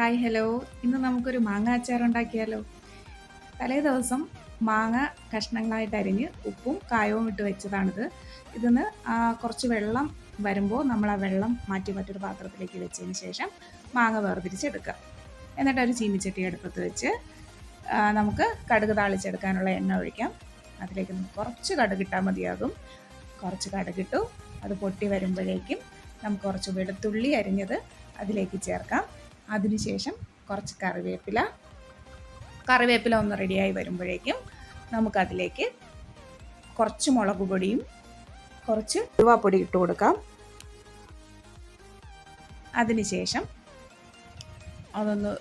Hi hello. ഇന്ന് നമുക്കൊരു മാങ്ങ അച്ചാർ ഉണ്ടാക്കിയാലോ തലേ ദിവസം മാങ്ങ കഷ്ണങ്ങളായിട്ട് അരിഞ്ഞ് ഉപ്പും കായവും ഇട്ട് വെച്ചതാണിത്. ഇതിന് കുറച്ച് വെള്ളം വരുമ്പോൾ നമ്മൾ ആ വെള്ളം മാറ്റി മറ്റൊരു പാത്രത്തിലേക്ക് വെച്ചതിന് ശേഷം മാങ്ങ വേർതിരിച്ചെടുക്കുക. എന്നിട്ട് ഒരു ചീനിച്ചട്ടി അടുപ്പത്ത് വെച്ച് നമുക്ക് കടുക് താളിച്ചെടുക്കാനുള്ള എണ്ണ ഒഴിക്കാം. അതിലേക്ക് കുറച്ച് കടുക് ഇട്ടാൽ മതിയാകും. കുറച്ച് കടുകിട്ടു അത് പൊട്ടി വരുമ്പോഴേക്കും നമുക്ക് കുറച്ച് വെളുത്തുള്ളി അരിഞ്ഞത് അതിലേക്ക് ചേർക്കാം. അതിനുശേഷം കുറച്ച് കറിവേപ്പില. കറിവേപ്പില ഒന്ന് റെഡിയായി വരുമ്പോഴേക്കും നമുക്കതിലേക്ക് കുറച്ച് മുളക് പൊടിയും കുറച്ച് ഉലുവാപ്പൊടി ഇട്ട് കൊടുക്കാം. അതിനുശേഷം അതൊന്ന്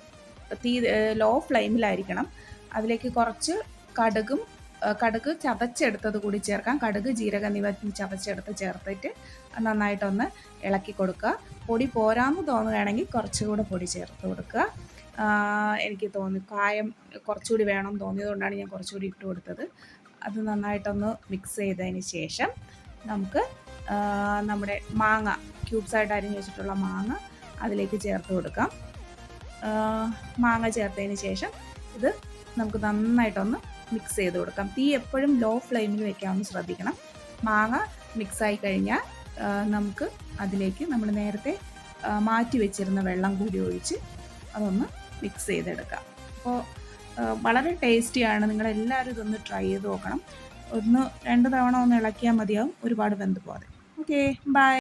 തീ ലോ ഫ്ലെയിമിലായിരിക്കണം അതിലേക്ക് കുറച്ച് കടുകും കടുക് ചതച്ചെടുത്തത് കൂടി ചേർക്കാം. കടുക് ജീരകം എന്നിവ ചതച്ചെടുത്ത് ചേർത്തിട്ട് നന്നായിട്ടൊന്ന് ഇളക്കി കൊടുക്കുക. പൊടി പോരാന്ന് തോന്നുകയാണെങ്കിൽ കുറച്ചുകൂടെ പൊടി ചേർത്ത് കൊടുക്കുക. എനിക്ക് തോന്നി കായം കുറച്ചുകൂടി വേണം തോന്നിയതുകൊണ്ടാണ് ഞാൻ കുറച്ചുകൂടി ഇട്ട് കൊടുത്തത്. അത് നന്നായിട്ടൊന്ന് മിക്സ് ചെയ്തതിന് ശേഷം നമുക്ക് നമ്മുടെ മാങ്ങ ക്യൂബ്സായിട്ട് അരിഞ്ഞ് വെച്ചിട്ടുള്ള മാങ്ങ അതിലേക്ക് ചേർത്ത് കൊടുക്കാം. മാങ്ങ ചേർത്തതിന് ശേഷം ഇത് നമുക്ക് നന്നായിട്ടൊന്ന് മിക്സ് ചെയ്ത് കൊടുക്കാം. തീ എപ്പോഴും ലോ ഫ്ലെയിമിൽ വെക്കാമെന്ന് ശ്രദ്ധിക്കണം. മാങ്ങ മിക്സായി കഴിഞ്ഞാൽ നമുക്ക് അതിലേക്ക് നമ്മൾ നേരത്തെ മാറ്റി വെച്ചിരുന്ന വെള്ളം കൂടി ഒഴിച്ച് അതൊന്ന് മിക്സ് ചെയ്തെടുക്കാം. അപ്പോൾ വളരെ ടേസ്റ്റിയാണ് നിങ്ങളെല്ലാവരും ഇതൊന്ന് ട്രൈ ചെയ്ത് നോക്കണം. ഒന്ന് രണ്ട് തവണ ഒന്ന് ഇളക്കിയാൽ മതിയാവും. ഒരുപാട് വെന്ത് പോകാതെ. Okay bye